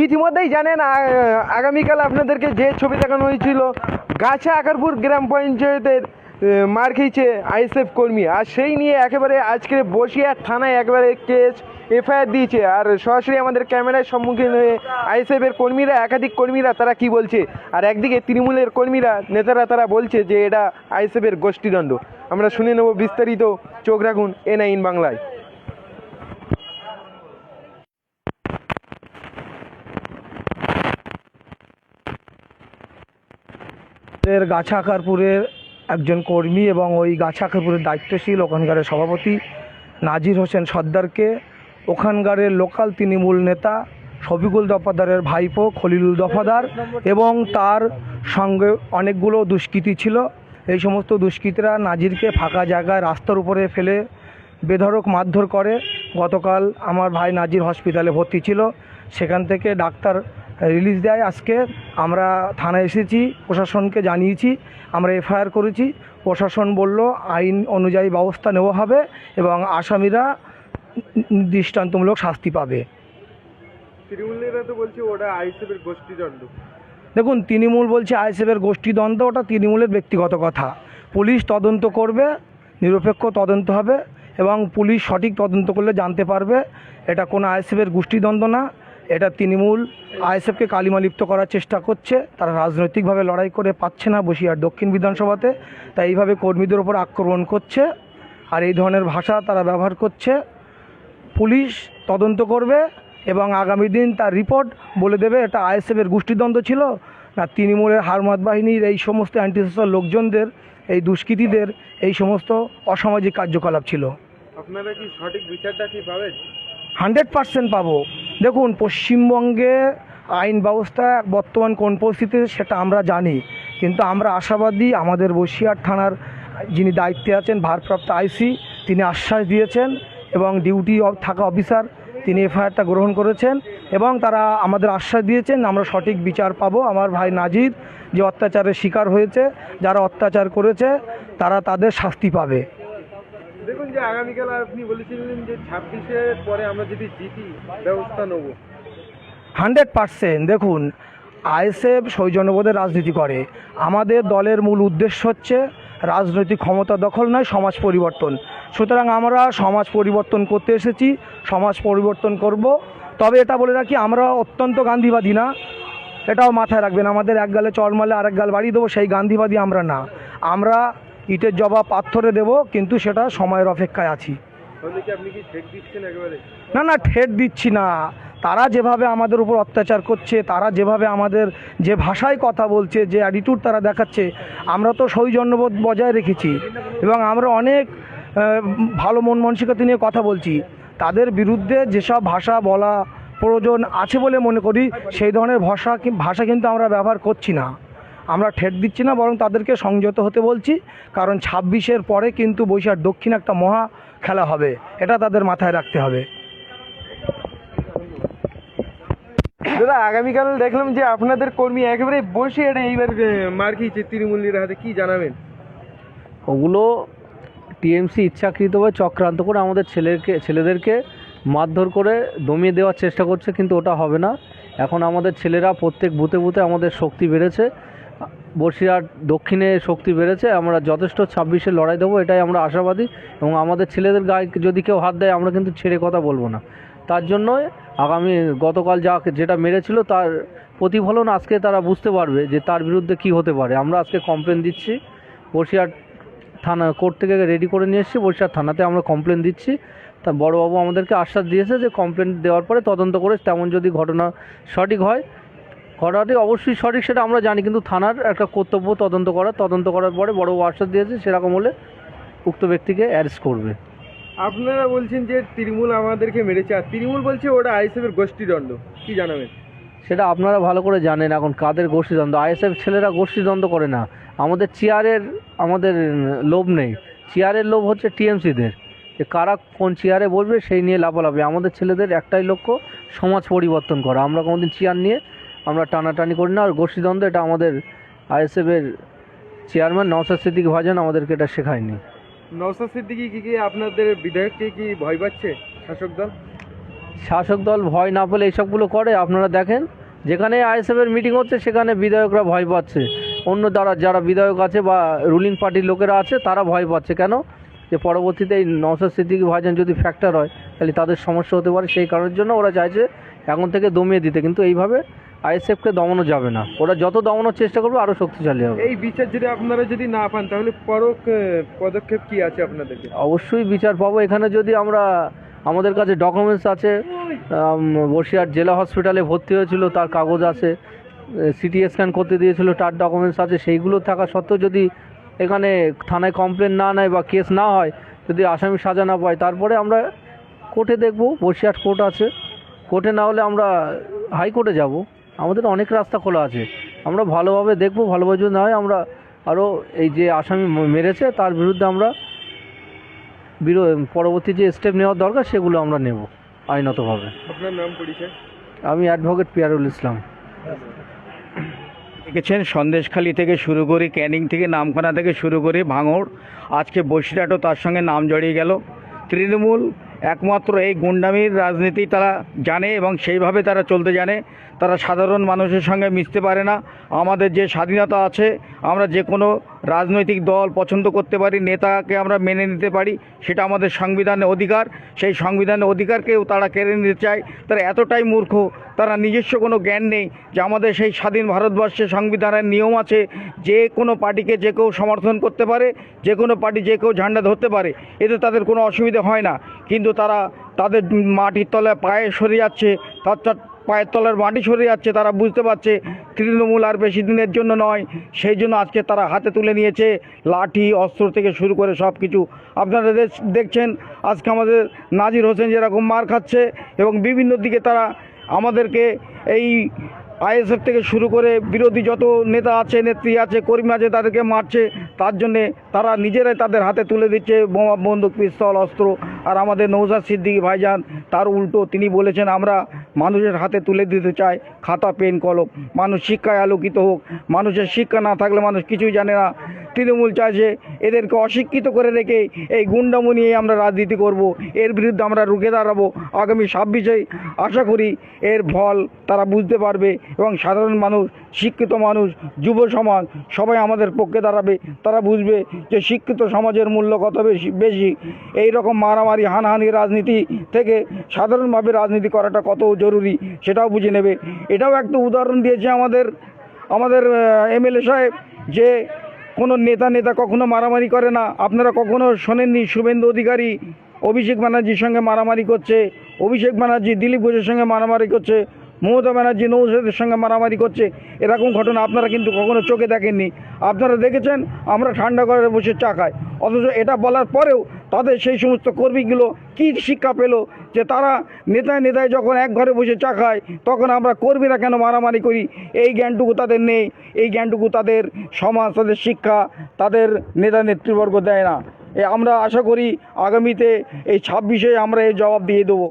ইতিমধ্যেই জানেন আগামীকাল আপনাদেরকে যে ছবি দেখানো হয়েছিল, গাছা আকারপুর গ্রাম পঞ্চায়েতের মার খেয়েছে আইএসএফ কর্মী। আর সেই নিয়ে একেবারে আজকে বসিয়ার থানায় একেবারে কেস এফআইআর দিয়েছে। আর সরাসরি আমাদের ক্যামেরার সম্মুখীন হয়ে আইএসএফ এর কর্মীরা, একাধিক কর্মীরা তারা কি বলছে? আর একদিকে তৃণমূলের কর্মীরা, নেতারা তারা বলছে যে এটা আইএসএফ এর গোষ্ঠীদ্বন্দ্ব আমরা শুনে নেব বিস্তারিত, চোখ রাখুন এ নাইন বাংলায়। এর গাছাকারপুরের একজন কর্মী এবং ওই গাছাকারপুরের দায়িত্বশীল ওখানকারের সভাপতি নাজির হোসেন সর্দারকে ওখানকারের লোকাল তৃণমূল নেতা শফিকুল দফাদারের ভাইপো খলিলুল দফাদার এবং তার সঙ্গে অনেকগুলো দুষ্কৃতী ছিল। এই সমস্ত দুষ্কৃতীরা নাজিরকে ফাঁকা জায়গায় রাস্তার উপরে ফেলে বেধড়ক মারধর করে। গতকাল আমার ভাই নাজির হসপিটালে ভর্তি ছিল। সেখান থেকে ডাক্তার রিলিজ দেয় আজকে। আমরা থানায় এসেছি প্রশাসনকে জানিয়েছি আমরা এফআইআর করেছি। প্রশাসন বলল আইন অনুযায়ী ব্যবস্থা নেওয়া হবে এবং আসামিরা দৃষ্টান্তমূলক শাস্তি পাবে। তো বলছে ওটা আইএসএফ এর দেখুন তৃণমূল বলছে আইএসএফের গোষ্ঠীদ্বন্দ্ব ওটা তৃণমূলের ব্যক্তিগত কথা। পুলিশ তদন্ত করবে নিরপেক্ষ তদন্ত হবে এবং পুলিশ সঠিক তদন্ত করলে জানতে পারবে এটা কোনো আইএসএফের গোষ্ঠীদ্বন্দ্ব না। এটা তৃণমূল আইএসএফকে কালিমালিপ্ত করার চেষ্টা করছে। তারা রাজনৈতিকভাবে লড়াই করে পাচ্ছে না বসিরহাট দক্ষিণ বিধানসভাতে। তাই এইভাবে কর্মীদের ওপর আক্রমণ করছে। আর এই ধরনের ভাষা তারা ব্যবহার করছে। পুলিশ তদন্ত করবে এবং আগামী দিন তার রিপোর্ট বলে দেবে এটা আইএসএফের গোষ্ঠীদ্বন্দ্ব ছিল না তৃণমূলের হারমাত বাহিনীর এই সমস্ত অ্যান্টিসোশ্যাল লোকজনদের এই দুষ্কৃতীদের এই সমস্ত অসামাজিক কার্যকলাপ ছিল। আপনারা কি সঠিক বিচারটা কি পাবেন? হান্ড্রেড পার্সেন্ট পাবো। দেখুন, পশ্চিমবঙ্গে আইন ব্যবস্থা বর্তমান কোন পরিস্থিতিতে সেটা আমরা জানি, কিন্তু আমরা আশাবাদী আমাদের বসিরহাট থানার যিনি দায়িত্বে আছেন, ভারপ্রাপ্ত আইসি, তিনি আশ্বাস দিয়েছেন এবং ডিউটি থাকা অফিসার তিনি এফআইআরটা গ্রহণ করেছেন এবং তারা আমাদের আশ্বাস দিয়েছেন, আমরা সঠিক বিচার পাবো। আমার ভাই নাজির যে অত্যাচারের শিকার হয়েছে, যারা অত্যাচার করেছে, তারা তাদের শাস্তি পাবে। দেখুন যে আগামীকাল আপনি বলেছিলেন যে ছাব্বিশের পরে আমরা যদি জিতি, ব্যবস্থা নেব। Hundred percent. দেখুন, আইএসএফ সৌজন্যবোধের রাজনীতি করে। আমাদের দলের মূল উদ্দেশ্য হচ্ছে রাজনৈতিক ক্ষমতা দখল নয়, সমাজ পরিবর্তন। সুতরাং আমরা সমাজ পরিবর্তন করতে এসেছি, সমাজ পরিবর্তন করব। তবে এটা বলে রাখি, আমরা অত্যন্ত গান্ধীবাদী না। এটাও মাথায় রাখবেন, আমাদের এক গালে চল মারলে আরেক গাল বাড়িয়ে দেবো, সেই গান্ধীবাদী আমরা না। আমরা ইটের জবাব পাথরে দেব কিন্তু সেটা সময়ের অপেক্ষায় আছি। না না ঠেট দিচ্ছি না। তারা যেভাবে আমাদের উপর অত্যাচার করছে তারা যেভাবে আমাদের যে ভাষায় কথা বলছে যে অ্যাটিটিউড তারা দেখাচ্ছে আমরা তো সৌজন্যবোধ বজায় রেখেছি। এবং আমরা অনেক ভালো মন মানসিকতা নিয়ে কথা বলছি। তাদের বিরুদ্ধে যেসব ভাষা বলা প্রয়োজন আছে বলে মনে করি সেই ধরনের ভাষা ভাষা কিন্তু আমরা ব্যবহার করছি না। আমরা ঠেট দিচ্ছি না বরং তাদেরকে সংযত হতে বলছি কারণ ছাব্বিশের পরে কিন্তু বৈশাখ দক্ষিণ একটা মহা খেলা হবে এটা তাদের মাথায় রাখতে হবে। দাদা আগামীকাল দেখলাম যে আপনাদের কর্মী একেবারে বসে এটা এইবার মার খেয়েছে তৃণমূলের হাতে কি জানাবেন? ওগুলো টিএমসি ইচ্ছাকৃতভাবে চক্রান্ত করে আমাদের ছেলেকে ছেলেদেরকে মারধর করে দমিয়ে দেওয়ার চেষ্টা করছে কিন্তু ওটা হবে না। এখন আমাদের ছেলেরা প্রত্যেক বুথে বুথে আমাদের শক্তি বেড়েছে। বসিরহাট দক্ষিণে শক্তি বেড়েছে, আমরা যথেষ্ট ছাব্বিশে লড়াই দেবো, এটাই আমরা আশাবাদী এবং আমাদের ছেলেদের গায়ে যদি কেউ হাত দেয়, আমরা কিন্তু ছেড়ে কথা বলব না। তার জন্যই আগামী গতকাল যা যেটা মেরেছিল, তার প্রতিফলন আজকে তারা বুঝতে পারবে যে তার বিরুদ্ধে কি হতে পারে। আমরা আজকে কমপ্লেন দিচ্ছি বসিরহাট থানা কোর্ট থেকে রেডি করে নিয়ে এসেছি বরিশাল থানাতে আমরা কমপ্লেন দিচ্ছি। তা বড়োবাবু আমাদেরকে আশ্বাস দিয়েছে যে কমপ্লেন দেওয়ার পরে তদন্ত করে তেমন যদি ঘটনা সঠিক হয় ঘটনাটি অবশ্যই সঠিক সেটা আমরা জানি কিন্তু থানার একটা কর্তব্য তদন্ত করা তদন্ত করার পরে বড় আশ্বাস দিয়েছে সেরকম হলে উক্ত ব্যক্তিকে অ্যারেস্ট করবে। আপনারা বলছেন যে তৃণমূল আমাদেরকে মেরেছে আর তৃণমূল বলছে ওটা আইএসএফ এর গোষ্ঠীদণ্ড কি জানাবেন? সেটা আপনারা ভালো করে জানেন এখন কাদের গোষ্ঠীদ্বন্দ্ব আইএসএফ ছেলেরা গোষ্ঠীদ্বন্দ্ব করে না আমাদের চেয়ারের আমাদের লোভ নেই চেয়ারের লোভ হচ্ছে টিএমসিদের যে কারা কোন চেয়ারে বসবে সেই নিয়ে লাফালাফি আমাদের ছেলেদের একটাই লক্ষ্য সমাজ পরিবর্তন করা আমরা কোনোদিন চেয়ার নিয়ে আমরা টানাটানি করি না। আর গোষ্ঠীদ্বন্দ্ব এটা আমাদের আইএসএফের চেয়ারম্যান নওসাদ সিদ্দিক ভাজন আমাদেরকে এটা শেখায়নি। নওসাদ সিদ্দিকি কি কি আপনাদের বিধায়ককে কি ভয় পাচ্ছে শাসক দল? শাসক দল ভয় না পেলে এইসবগুলো করে আপনারা দেখেন। যেখানে আইএসএফের মিটিং হচ্ছে সেখানে বিধায়করা ভয় পাচ্ছে। অন্য দ্বারা যারা বিধায়ক আছে বা রুলিং পার্টির লোকেরা আছে তারা ভয় পাচ্ছে। কেন? যে পরবর্তীতে এই নওসাদ সিদ্দিকী ভাইজান যদি ফ্যাক্টর হয় তাহলে তাদের সমস্যা হতে পারে। সেই কারণের জন্য ওরা চাইছে এখন থেকে দমিয়ে দিতে। কিন্তু এইভাবে আইএসএফকে দমানো যাবে না। ওরা যত দমানোর চেষ্টা করবে আরও শক্তিশালী হবে। এই বিচার যদি আপনারা যদি না পান তাহলে পরক পদক্ষেপ কি আছে আপনাদেরকে? অবশ্যই বিচার পাবো। এখানে যদি আমরা আমাদের কাছে ডকুমেন্টস আছে বসিরহাট জেলা হসপিটালে ভর্তি হয়েছিল তার কাগজ আছে সিটি স্ক্যান করতে দিয়েছিল তার ডকুমেন্টস আছে সেইগুলো থাকা সত্ত্বেও যদি এখানে থানায় কমপ্লেন না নেয় বা কেস না হয় যদি আসামি সাজা না পায় তারপরে আমরা কোর্টে দেখব বসিরহাট কোর্ট আছে। কোর্টে না হলে আমরা হাইকোর্টে যাব। আমাদের অনেক রাস্তা খোলা আছে। আমরা ভালোভাবে দেখব ভালোভাবে যদি না হয় আমরা আরও এই যে আসামি মেরেছে তার বিরুদ্ধে আমরা বিরো পরবর্তী যে স্টেপ নেওয়ার দরকার সেগুলো আমরা নেব আইনতভাবে। আপনার নাম পরিচয়? আমি অ্যাডভোকেট পিয়ারুল ইসলাম। দেখেছেন সন্দেশখালি থেকে শুরু করে ক্যানিং থেকে নামখানা থেকে শুরু করে ভাঙড় আজকে বসিরহাটও তার সঙ্গে নাম জড়িয়ে গেল। তৃণমূল একমাত্র এই গুন্ডামির রাজনীতি তারা জানে এবং সেইভাবে তারা চলতে জানে। তারা সাধারণ মানুষের সঙ্গে মিশতে পারে না। আমাদের যে স্বাধীনতা আছে, আমরা যে কোনো রাজনৈতিক দল পছন্দ করতে পারি, নেতাকে আমরা মেনে নিতে পারি, সেটা আমাদের সংবিধানের অধিকার। সেই সংবিধানের অধিকারকেও তারা কেড়ে নিতে চায়। তারা এতটাই মূর্খ, তারা নিজস্ব কোনো জ্ঞান নেই যে আমাদের সেই স্বাধীন ভারতবর্ষে সংবিধানের নিয়ম আছে, যে কোনো পার্টিকে যে কেউ সমর্থন করতে পারে, যে কোনো পার্টি যে কেউ ঝান্ডা ধরতে পারে। এতে তাদের কোনো অসুবিধা হয় না। কিন্তু তারা তাদের মাটির তলায় পায়ে সরে যাচ্ছে, তার পায়ের তলার মাটি সরে যাচ্ছে, তারা বুঝতে পারছে তৃণমূল আর বেশি দিনের জন্য নয়, সেই জন্য আজকে তারা হাতে তুলে নিয়েছে লাঠি, অস্ত্র থেকে শুরু করে সব কিছু আপনারা দেখছেন, আজকে আমাদের নাজির হোসেন যেরকম মার খাচ্ছে এবং বিভিন্ন দিকে তারা আমাদেরকে এই আইএসএফ থেকে শুরু করে বিরোধী যত নেতা আছে, নেত্রী আছে, কর্মী আছে তাদেরকে মারছে, তার জন্যে তারা নিজেরাই তাদের হাতে তুলে দিচ্ছে বোমা বন্দুক, পিস্তল, অস্ত্র। আর আমাদের নৌজাদ সিদ্দিকি ভাইজান, তার উল্টো তিনি বলেছেন, আমরা মানুষের হাতে তুলে দিতে চাই, খাতা, পেন, কলম। মানুষ শিক্ষায় আলোকিত হোক। মানুষের শিক্ষা না থাকলে মানুষ কিছুই জানে না। তৃণমূল চাইছে, এদেরকে অশিক্ষিত করে রেখে এই গুন্ডামো নিয়ে আমরা রাজনীতি করব। এর বিরুদ্ধে আমরা রুখে দাঁড়াবো আগামী ছাব্বিশেই আশা করি এর ফল তারা বুঝতে পারবে এবং সাধারণ মানুষ, শিক্ষিত মানুষ, যুব সমাজ সবাই আমাদের পক্ষে দাঁড়াবে। তারা বুঝবে যে শিক্ষিত সমাজের মূল্য কত বেশি বেশি। এই রকম মারামারি, হানাহানি রাজনীতি থেকে সাধারণভাবে রাজনীতি করাটা কত জরুরি সেটাও বুঝে নেবে। এটাও একটা উদাহরণ দিয়েছে আমাদের আমাদের এমএলএ সাহেব যে কোনো নেতা নেতা কখনো মারামারি করে না। আপনারা কখনো শোনেননি শুভেন্দু অধিকারী অভিষেক ব্যানার্জির সঙ্গে মারামারি করছে, অভিষেক ব্যানার্জি, দিলীপ ঘোষের সঙ্গে মারামারি করছে, মমতা ব্যানার্জি, নৌসাদের সঙ্গে মারামারি করছে, এরকম ঘটনা আপনারা কিন্তু কখনো চোখে দেখেননি। আপনারা দেখেছেন, আমরা ঠান্ডা ঘরে বসে চা খাই, অথচ এটা বলার পরেও তাদের সেই সমস্ত কর্মীগুলো কি শিক্ষা পেল যে তারা নেতায় নেতায় যখন এক ঘরে বসে চা খায়, তখন আমরা কর্মীরা কেন মারামারি করি? এই জ্ঞানটুকু তাদের নেই, এই জ্ঞানটুকু তাদের সমাজ, তাদের শিক্ষা, তাদের নেতা নেতৃবর্গ দেয় না। এ আমরা আশা করি আগামীতে এই ছাব্বিশে আমরা এই জবাব দিয়ে দেবো।